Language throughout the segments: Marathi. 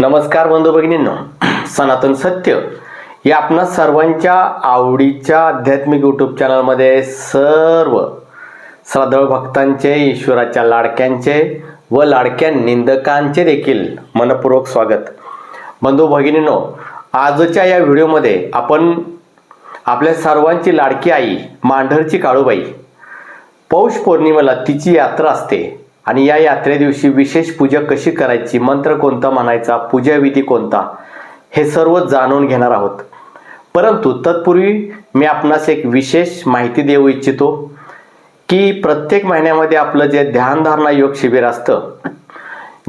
नमस्कार बंधू भगिनींनो सनातन सत्य. या आपणा सर्वांच्या आवडीच्या आध्यात्मिक यूट्यूब चॅनलमध्ये सर्व श्रद्धाळू भक्तांचे ईश्वराच्या लाडक्यांचे व लाडक्या निंदकांचे देखील मनपूर्वक स्वागत. बंधू भगिनींनो आजच्या या व्हिडिओमध्ये आपण आपल्या सर्वांची लाडकी आई मांढरची काळूबाई. पौष पौर्णिमेला तिची यात्रा असते. आणि या यात्रे दिवशी विशेष पूजा कशी करायची? मंत्र कोणता म्हणायचा? पूजाविधी कोणता? हे सर्व जाणून घेणार आहोत. परंतु तत्पूर्वी मी आपणास एक विशेष माहिती देऊ इच्छितो की प्रत्येक महिन्यामध्ये आपलं जे ध्यानधारणा योग शिबिर असतं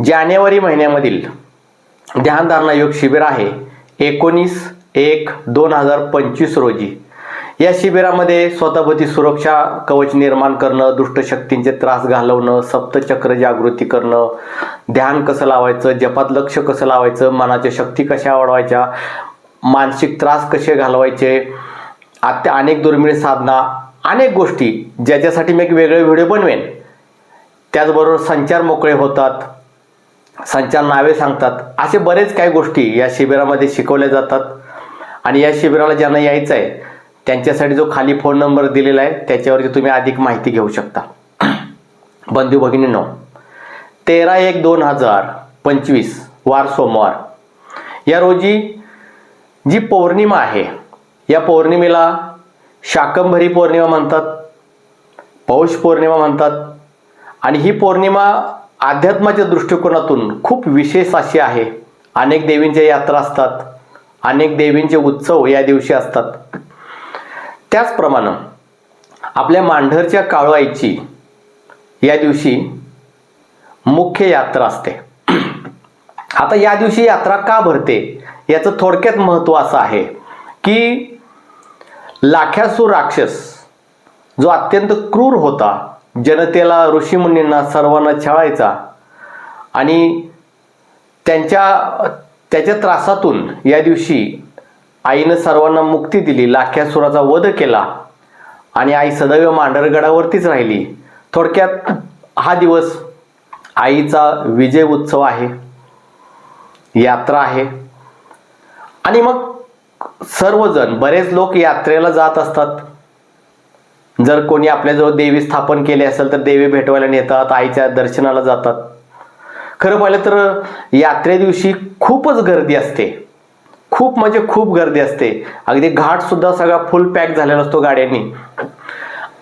जानेवारी महिन्यामधील ध्यानधारणा योग शिबिर आहे एकोणीस एक दोन हजार पंचवीस रोजी. या शिबिरामध्ये स्वतःभोवती सुरक्षा कवच निर्माण करणं दुष्टशक्तींचे त्रास घालवणं सप्तचक्र जागृती करणं ध्यान कसं लावायचं जपात लक्ष कसं लावायचं मनाच्या शक्ती कशा वाढवायच्या मानसिक त्रास कसे घालवायचे आत्या अनेक दुर्मिळ साधना अनेक गोष्टी ज्याच्यासाठी मी एक वेगळे व्हिडिओ बनवेन. त्याचबरोबर संचार मोकळे होतात संचार नावे सांगतात असे बरेच काही गोष्टी या शिबिरामध्ये शिकवल्या जातात. आणि या शिबिराला ज्यांना यायचं आहे त्यांच्यासाठी जो खाली फोन नंबर दिलेला आहे त्याच्यावरती तुम्ही अधिक माहिती घेऊ शकता. बंधू नऊ तेरा एक दोन हजार पंचवीस वार सोमवार. या रोजी जी पौर्णिमा आहे या पौर्णिमेला शाकंभरी पौर्णिमा म्हणतात पौष पौर्णिमा म्हणतात आणि ही पौर्णिमा अध्यात्माच्या दृष्टिकोनातून खूप विशेष अशी आहे. अनेक देवींच्या यात्रा असतात अनेक देवींचे उत्सव या दिवशी असतात. त्याचप्रमाणे आपल्या मांढरच्या काळवाईची या दिवशी मुख्य यात्रा असते. आता या दिवशी यात्रा का भरते? याचं थोडक्यात महत्त्व असं आहे की लाख्यासूर राक्षस जो अत्यंत क्रूर होता जनतेला ऋषीमुनींना सर्वांना छळायचा आणि त्यांच्या त्याच्या त्रासातून या दिवशी आईनं सर्वांना मुक्ती दिली लाख्यासुराचा वध केला आणि आई सदैव मांढरगडावरतीच राहिली. थोडक्यात हा दिवस आईचा विजय उत्सव आहे यात्रा आहे. आणि मग सर्वजण बरेच लोक यात्रेला जात असतात. जर कोणी आपल्याजवळ देवी स्थापन केली असेल तर देवी भेटवायला नेतात आईच्या दर्शनाला जातात. खरं पाहिलं तर यात्रे दिवशी खूपच गर्दी असते. खूप म्हणजे खूप गर्दी असते. अगदी घाट सुद्धा सगळा फुल पॅक झालेला असतो गाड्यांनी.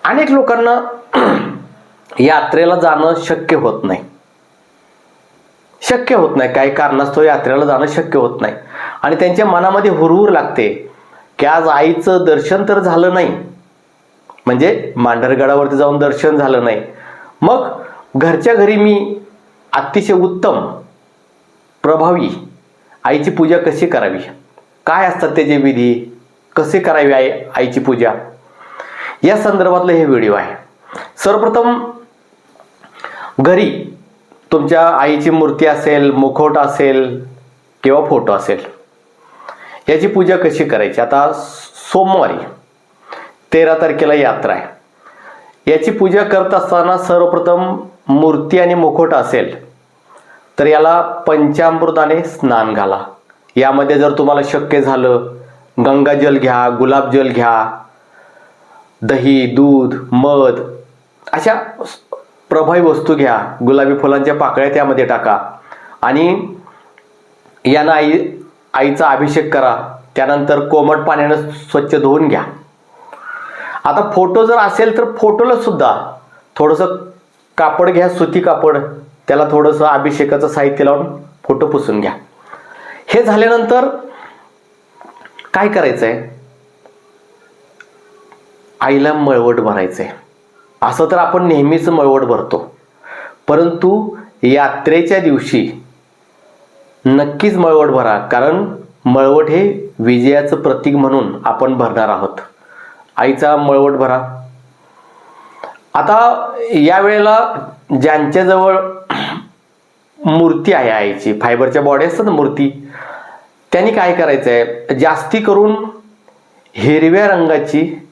अनेक लोकांना यात्रेला जाणं शक्य होत नाही. शक्य होत नाही. काही कारणास्तव यात्रेला जाणं शक्य होत नाही. आणि त्यांच्या मनामध्ये हुरहुर लागते की आज आईचं दर्शन तर झालं नाही. म्हणजे मांढरगडावरती जाऊन दर्शन झालं नाही. मग घरच्या घरी मी अतिशय उत्तम प्रभावी आईची पूजा कशी करावी? काय असतात त्याचे विधी? कसे करावी आई आईची पूजा? या संदर्भातलं हे व्हिडिओ आहे. सर्वप्रथम घरी तुमच्या आईची मूर्ती असेल मुखवट असेल किंवा फोटो असेल याची पूजा कशी करायची? आता सोमवारी तेरा तारखेला यात्रा आहे. याची पूजा करत असताना सर्वप्रथम मूर्ती आणि मुखवट असेल तर याला पंचामृताने स्नान घाला. यामध्ये जर तुम्हाला शक्य झालं गंगाजल घ्या गुलाबजल घ्या दही दूध मध अशा प्रभावी वस्तू घ्या. गुलाबी फुलांच्या पाकळ्या त्यामध्ये टाका. आणि यानं आई आईचा अभिषेक करा. त्यानंतर कोमट पाण्यानं स्वच्छ धुवून घ्या. आता फोटो जर असेल तर फोटोला सुद्धा थोडंसं कापड घ्या सुती कापड. त्याला थोडंसं अभिषेकाचं साहित्य लावून फोटो पुसून घ्या. हे झाल्यानंतर काय करायचंय? आईला मळवट भरायचं आहे असं तर आपण नेहमीच मळवट भरतो. परंतु यात्रेच्या दिवशी नक्कीच मळवट भरा कारण मळवट हे विजयाचं प्रतीक म्हणून आपण भरणार आहोत. आईचा मळवट भरा. आता या वेळेला ज्यांच्याजवळ मूर्ती आहे आईची फायबरच्या बॉडी असतात मूर्ती त्यांनी काय करायचं आहे जास्ती करून हिरव्या रंगाची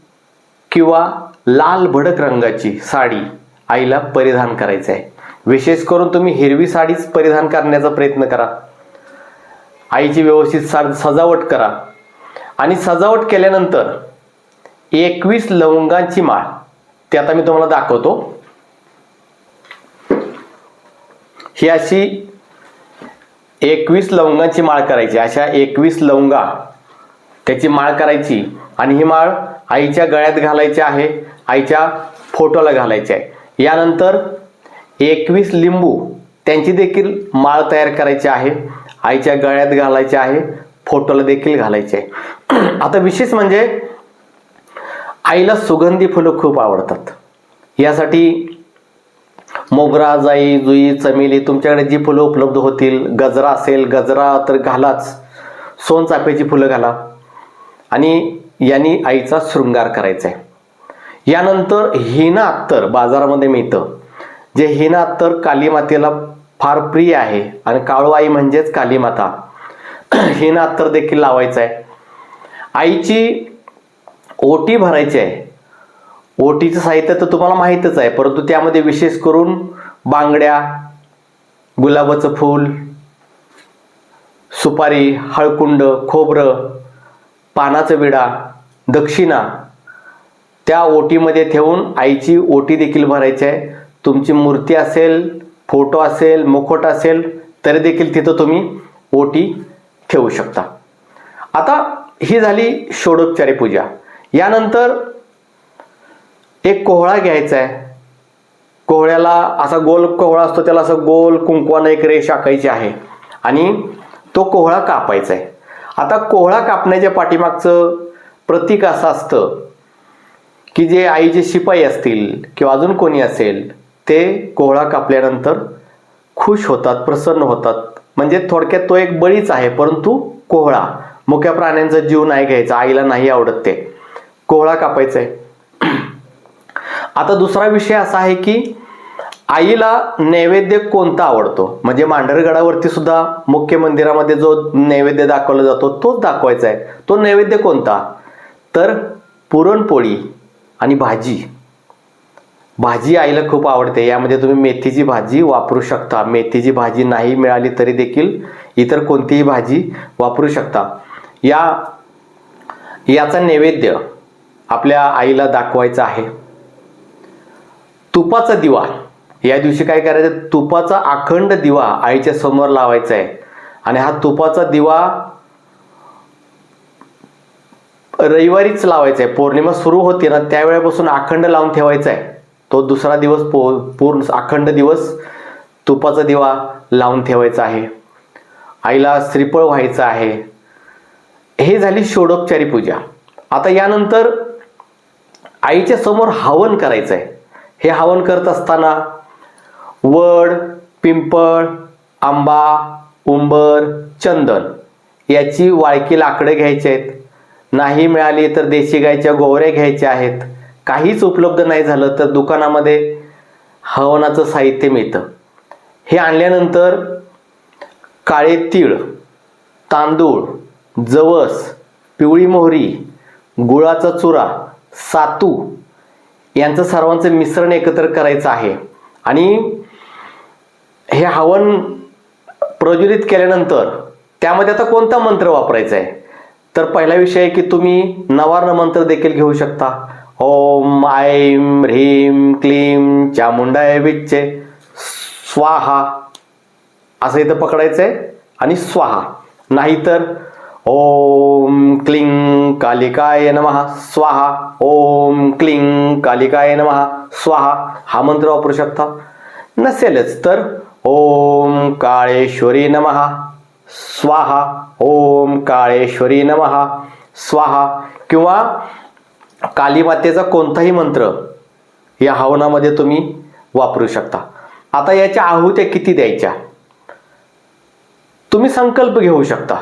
किंवा लाल भडक रंगाची साडी आईला परिधान करायचं आहे विशेष करून तुम्ही हिरवी साडीच परिधान करण्याचा प्रयत्न करा. आईची व्यवस्थित सा सजावट करा. आणि सजावट केल्यानंतर एकवीस लवंगांची माळ. ते आता मी तुम्हाला दाखवतो. ही अशी एकवीस लवंगांची माळ करायची. अशा एकवीस लवंगा त्याची माळ करायची. आणि ही माळ आईच्या गळ्यात घालायची आहे. आईच्या फोटोला घालायची आहे. यानंतर एकवीस लिंबू त्यांची देखील माळ तयार करायची आहे. आईच्या गळ्यात घालायची आहे. फोटोला देखील घालायचे आहे. आता विशेष म्हणजे आईला सुगंधी फुलं खूप आवडतात. यासाठी मोगरा जाई जुई चमेली तुमच्याकडे जी फुलं उपलब्ध होतील गजरा असेल गजरा तर घालाच. सोनचाफ्याची फुलं घाला. आणि यांनी आईचा शृंगार करायचा आहे यानंतर हिना अत्तर बाजारामध्ये मिळतं. जे हिना अत्तर काली मातेला फार प्रिय आहे आणि काळू आई म्हणजेच काली माता. हिना अत्तर देखील लावायचं आहे आईची ओटी भरायची आहे. ओटीचं साहित्य तर तुम्हाला माहीतच आहे परंतु त्यामध्ये विशेष करून बांगड्या गुलाबाचं फूल सुपारी हळकुंड खोबरं पानाचं विडा दक्षिणा त्या ओटीमध्ये ठेवून आईची ओटी देखील भरायची आहे. तुमची मूर्ती असेल फोटो असेल मुखोट असेल तरी देखील तिथं तुम्ही ओटी ठेवू शकता. आता ही झाली षोडोपचारी पूजा. यानंतर एक कोहळा घ्यायचा आहे कोहळ्याला असा गोल कोहळा असतो त्याला असं गोल कुंकवानं एक रेष आखायची आहे. आणि तो कोहळा कापायचा आहे आता कोहळा कापण्याच्या पाठीमागचं प्रतीक असं असतं की जे आईचे शिपाई असतील किंवा अजून कोणी असेल ते कोहळा कापल्यानंतर खुश होतात प्रसन्न होतात. म्हणजे थोडक्यात तो एक बळीच आहे परंतु कोहळा. मुख्या प्राण्यांचा जीव नाही घ्यायचा आईला नाही आवडत ते. कोहळा कापायचा आहे आता दुसरा विषय असा आहे की आईला नैवेद्य कोणता आवडतो? म्हणजे मांढरगडावरती सुद्धा मुख्य मंदिरामध्ये जो नैवेद्य दाखवला जातो तोच दाखवायचा आहे. तो नैवेद्य कोणता? तर पुरणपोळी आणि भाजी. भाजी आईला खूप आवडते. यामध्ये तुम्ही मेथीची भाजी वापरू शकता. मेथीची भाजी नाही मिळाली तरी देखील इतर कोणतीही भाजी वापरू शकता. या याचा नैवेद्य आपल्या आईला दाखवायचा आहे. तुपाचा दिवा. या दिवशी काय करायचं? तुपाचा अखंड दिवा आईच्या समोर लावायचा आहे. आणि हा तुपाचा दिवा रविवारीच लावायचा आहे. पौर्णिमा सुरू होते ना त्यावेळेपासून अखंड लावून ठेवायचा आहे. तो दुसरा दिवस पो पूर्ण अखंड दिवस तुपाचा दिवा लावून ठेवायचा आहे. आईला श्रीफळ व्हायचं आहे. हे झाली षोडोपचारी पूजा. आता यानंतर आईच्या समोर हवन करायचं आहे. हे हवन करत असताना वड पिंपळ आंबा उंबर चंदन याची वाळकी लाकडं घ्यायची आहेत. नाही मिळाली तर देशी गायच्या गोवऱ्या घ्यायच्या आहेत. काहीच उपलब्ध नाही झालं तर दुकानामध्ये हवनाचं साहित्य मिळतं. हे आणल्यानंतर काळे तीळ तांदूळ जवस पिवळी मोहरी गुळाचा चुरा सातू यांचं सर्वांचं मिश्रण एकत्र करायचं आहे. आणि हे हवन प्रज्वलित केल्यानंतर त्यामध्ये आता कोणता मंत्र वापरायचा आहे? तर पहिला विषय आहे की तुम्ही नवार्ण मंत्र देखील घेऊ शकता. ओम ऐम ह्रीम क्लीम चामुंडाय विच्चे स्वाहा. असं इथं पकडायचं आहे आणि स्वाहा. नाहीतर ओम क्लिंग कालिकाय नमहा स्वाहा। ओम क्लिंग कालिकाय नमहा स्वाहा। हा मंत्र वापरू शकता? नसेलच तर. ओम काळेश्वरी नमहा स्वाहा। ओम काळेश्वरी नमहा स्वाहा। किंवा कालीमातेचा कोणताही मंत्र या हवनामध्ये तुम्ही वापरू शकता. आता याच्या आहुत्या किती द्यायच्या? तुम्ही संकल्प घेऊ शकता.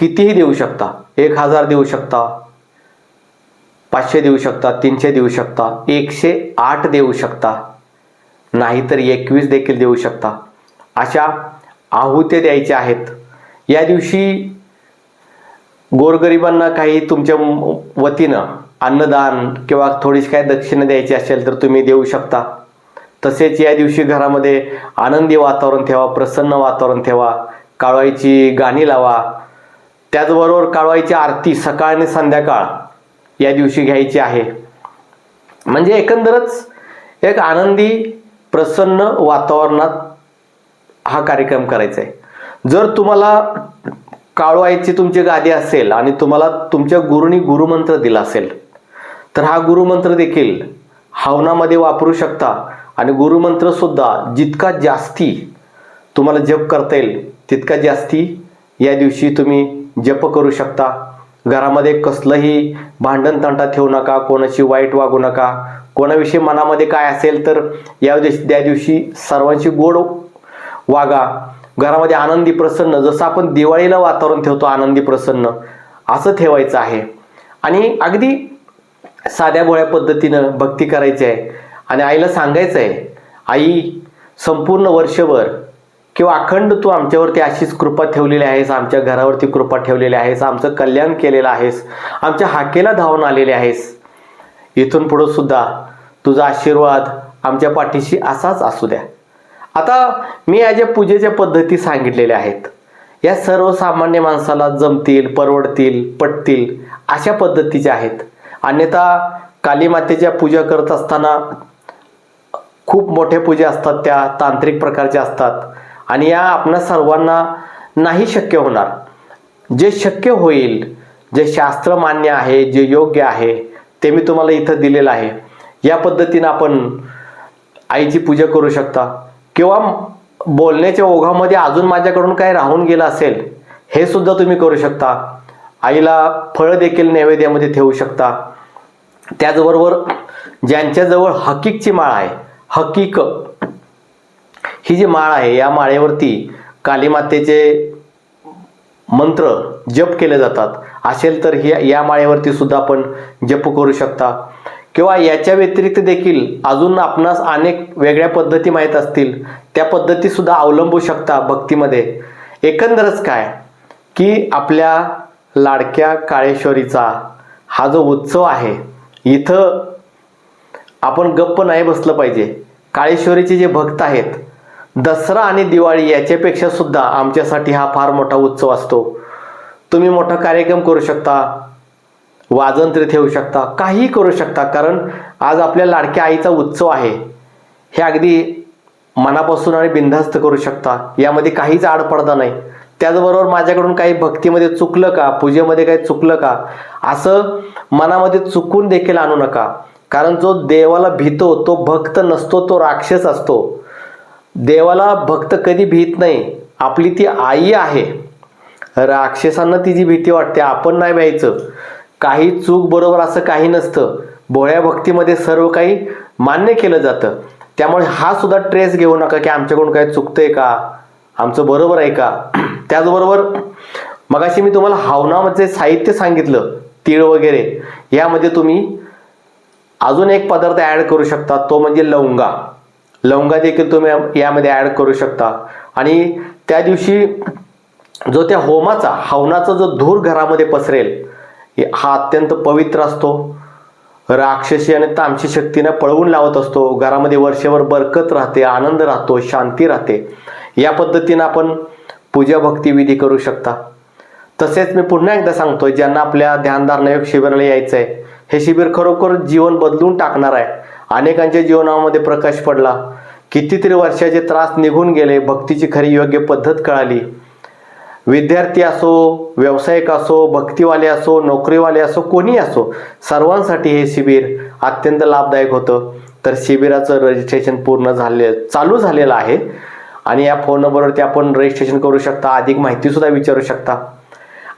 कितीही देऊ शकता. एक हजार देऊ शकता. पाचशे देऊ शकता. तीनशे देऊ शकता. एकशे आठ देऊ शकता. नाहीतर एकवीस देखील देऊ शकता. अशा आहुत्या द्यायच्या आहेत. या दिवशी गोरगरिबांना काही तुमच्या वतीनं अन्नदान किंवा थोडीशी काही दक्षिणा द्यायची असेल तर तुम्ही देऊ शकता. तसेच या दिवशी घरामध्ये आनंदी वातावरण ठेवा प्रसन्न वातावरण ठेवा. काळवाईची गाणी लावा. त्याचबरोबर काळवाईची आरती सकाळ आणि संध्याकाळ या दिवशी घ्यायची आहे. म्हणजे एकंदरच एक आनंदी प्रसन्न वातावरणात हा कार्यक्रम करायचा आहे जर तुम्हाला काळवायची तुमची गादी असेल आणि तुम्हाला तुमच्या गुरुनी गुरुमंत्र दिला असेल तर हा गुरुमंत्र देखील हवनामध्ये वापरू शकता आणि गुरुमंत्र सुद्धा जितका जास्ती तुम्हाला जप करता येईल तितका जास्ती या दिवशी तुम्ही जप करू शकता. घरामध्ये कसलंही भांडण तंटा ठेवू नका कोणाशी वाईट वागू नका. कोणाविषयी मनामध्ये काय असेल तर या दिवशी त्या दिवशी सर्वांशी गोड वागा. घरामध्ये आनंदी प्रसन्न जसं आपण दिवाळीला वातावरण ठेवतो आनंदी प्रसन्न असं ठेवायचं आहे. आणि अगदी साध्या गोळ्या पद्धतीनं भक्ती करायची आहे. आणि आईला सांगायचं आहे आई संपूर्ण वर्षभर किंवा अखंड तू आमच्यावरती अशीच कृपा ठेवलेली आहेस आमच्या घरावरती कृपा ठेवलेली आहेस आमचं कल्याण केलेलं आहेस आमच्या हाकेला धावून आलेले आहेस. इथून पुढं सुद्धा तुझा आशीर्वाद आमच्या पाठीशी असाच असू द्या. आता मी या ज्या पूजेच्या पद्धती सांगितलेल्या आहेत या सर्वसामान्य माणसाला जमतील परवडतील पटतील अशा पद्धतीच्या आहेत. अन्यथा काली मातेच्या पूजा करत असताना खूप मोठ्या पूजा असतात त्या तांत्रिक प्रकारच्या असतात. आणि या आपणा सर्वांना नाही शक्य होणार. जे शक्य होईल जे शास्त्र मान्य आहे जे योग्य आहे ते मी तुम्हाला इथं दिलेलं आहे. या पद्धतीनं आपण आईची पूजा करू शकता. किंवा बोलण्याच्या ओघामध्ये अजून माझ्याकडून काय राहून गेलं असेल हे सुद्धा तुम्ही करू शकता. आईला फळं देखील नैवेद्यामध्ये ठेवू शकता. त्याचबरोबर ज्यांच्याजवळ हकीकची माळ आहे हकीक ही जी माळ आहे या माळेवरती कालीमातेचे मंत्र जप केले जातात. असेल तर ही या माळेवरती सुद्धा आपण जप करू शकता. किंवा याच्या व्यतिरिक्त देखील अजून आपणास अनेक वेगळ्या पद्धती माहीत असतील. त्या पद्धती सुद्धा अवलंबू शकता भक्तीमध्ये. एकंदरच काय? की आपल्या लाडक्या काळेश्वरीचा हा जो उत्सव आहे इथं आपण गप्प नाही बसलं पाहिजे. काळेश्वरीचे जे भक्त आहेत दसरा आणि दिवाळी याच्यापेक्षा सुद्धा आमच्यासाठी हा फार मोठा उत्सव असतो. तुम्ही मोठा कार्यक्रम करू शकता वाजंत्री ठेवू शकता काहीही करू शकता. कारण आज आपल्या लाडक्या आईचा उत्सव आहे. हे अगदी मनापासून आणि बिनधास्त करू शकता. यामध्ये काहीच आडपडदा नाही. त्याचबरोबर माझ्याकडून काही भक्तीमध्ये चुकलं का पूजेमध्ये काही चुकलं का असं मनामध्ये चुकून देखील आणू नका. कारण जो देवाला भीतो तो भक्त नसतो तो राक्षस असतो. देवाला भक्त कधी भीत नाही. आपली ती आई आहे. राक्षसांना तिची भीती वाटते. आपण नाही भ्यायचं काही चूक बरोबर असं काही नसतं. भोळ्या भक्तीमध्ये सर्व काही मान्य केलं जातं. त्यामुळे हा सुद्धा ट्रेस घेऊ नका की आमच्याकडून काही चुकतंय का? आमचं बरोबर आहे का? त्याचबरोबर मगाशी मी तुम्हाला हावनामध्ये साहित्य सांगितलं. तीळ वगैरे. यामध्ये तुम्ही अजून एक पदार्थ ॲड करू शकता. तो म्हणजे लवंगा. लवंगा देखील तुम्ही यामध्ये ॲड करू शकता. आणि त्या दिवशी जो त्या होमाचा हवनाचा जो धूर घरामध्ये पसरेल हा अत्यंत पवित्र असतो. राक्षसी आणि तामशी शक्तीनं पळवून लावत असतो. घरामध्ये वर्षभर बरकत राहते आनंद राहतो शांती राहते. या पद्धतीनं आपण पूजा भक्ती विधी करू शकता. तसेच मी पुन्हा एकदा सांगतो ज्यांना आपल्या ध्यानधारणा योग शिबिराला यायचं आहे हे शिबिर खरोखर जीवन बदलून टाकणार आहे. अनेकांच्या जीवनामध्ये प्रकाश पडला. कितीतरी वर्षाचे त्रास निघून गेले भक्तीची खरी योग्य पद्धत कळाली. विद्यार्थी असो व्यावसायिक असो भक्तीवाले असो नोकरीवाले असो कोणी असो सर्वांसाठी हे शिबिर अत्यंत लाभदायक होतं. तर शिबिराचं रजिस्ट्रेशन पूर्ण झाले चालू झालेलं आहे. आणि या फोन नंबरवरती आपण रजिस्ट्रेशन करू शकता अधिक माहितीसुद्धा विचारू शकता.